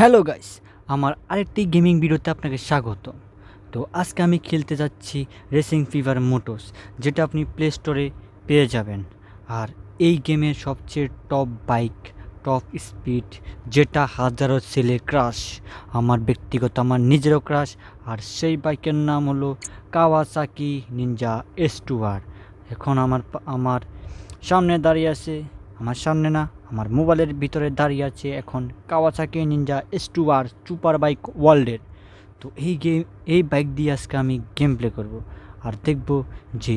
Hello guys, আমার আরেকটি gaming ভিডিওতে আপনাকে স্বাগত। তো আজকে আমি খেলতে যাচ্ছি রেসিং ফিভার মোটরস যেটা আপনি প্লে স্টোরে পেয়ে যাবেন। আর এই গেমের সবচেয়ে টপ বাইক টপ স্পিড যেটা হাজারো ছেলে ক্রাশ আমার ব্যক্তিগত, আমার নিজেরও ক্রাশ আর সেই বাইকের নাম হলো Kawasaki Ninja S two R এখন আমার আমার সামনে দাঁড়িয়ে আছে আমার সামনে না, আমার মোবাইলের ভিতরে দাঁড়িয়ে আছে এখন Kawasaki Ninja S two R super bike ওয়ার্ল্ডের তো এই গেম এই বাইক দিয়ে আজকে আমি গেম প্লে করব আর দেখব যে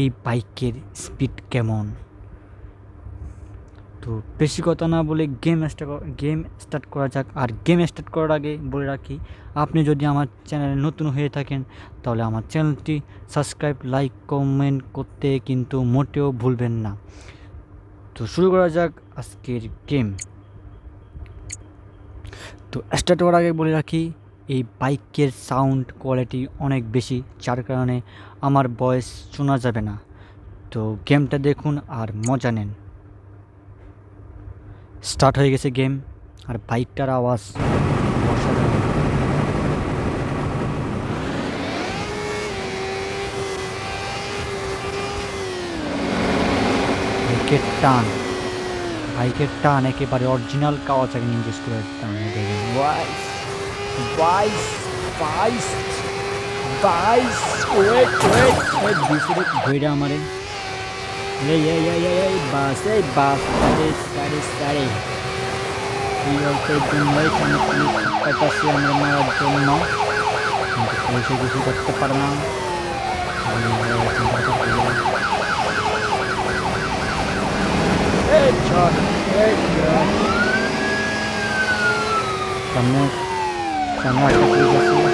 এই বাইকের স্পিড কেমন। তো বেশি কথা না বলে গেম গেম স্টার্ট করা যাক আর গেম স্টার্ট করার আগে বলে রাখি, আপনি যদি আমার চ্যানেলে নতুন হয়ে থাকেন, তাহলে আমার চ্যানেলটি সাবস্ক্রাইব লাইক কমেন্ট করতে কিন্তু মোটেও ভুলবেন না। তো শুরু করা যাক আজকের গেম। তো স্টার্ট করার আগে বলে রাখি, এই বাইকের সাউন্ড কোয়ালিটি অনেক বেশি, যার কারণে আমার ভয়েস শোনা যাবে না। তো গেমটা দেখুন আর মজা নেন। স্টার্ট হয়ে গেছে গেম, আর বাইকটার আওয়াজ অসাধারণ। বাইকের টান। বাইকের টান একেবারে অরিজিনাল কাওয়াচাকি নিনজা স্কুলের টান দেখেন বাইশ বাইশ বাইশ বাইশ ওয়েট ওয়েট ওয়েট বিসিরে ধইরা আমারে। এই এই এই এই এই বাস এই বাস সাড়ে সাড়ে সাড়ে এই অল্পের জন্যই কাটাচ্ছি আমরা মারার জন্য। কিন্তু পুলিশে কিছু করতে পারে না আমি আমরা চিন্তা করতে গেলাম Headshot, headshot. সামনে সামনে একটা পুলিশ আছে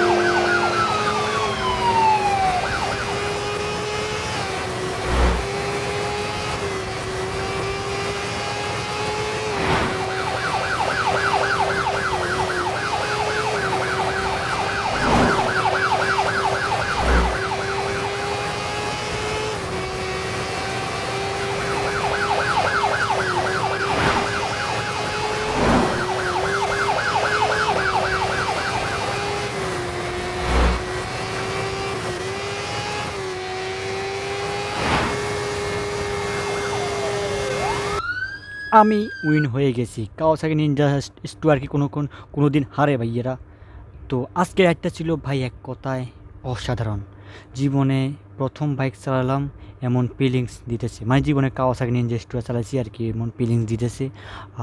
আমি উইন হয়ে গেছি। কাওয়াসাকি নিনজা স্টু আর কি কোনো কোন দিন হারে ভাইয়েরা তো আজকে একটা ছিল ভাই এক কথায় অসাধারণ। জীবনে প্রথম বাইক চালালাম, এমন ফিলিংস দিতেছে। মানে জীবনে কাওয়াসাকি নিনজা স্টুয়ার চালাইছি আর কি, এমন ফিলিংস দিতেছে।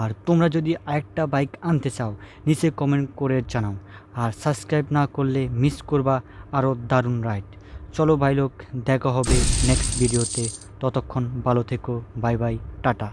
আর তোমরা যদি আরেকটা বাইক আনতে চাও, নিচে কমেন্ট করে জানাও। আর সাবস্ক্রাইব না করলে মিস করবা আরও দারুণ রাইড চলো ভাই লোক, দেখা হবে নেক্সট ভিডিওতে ততক্ষণ ভালো থেকো বাই বাই টাটা।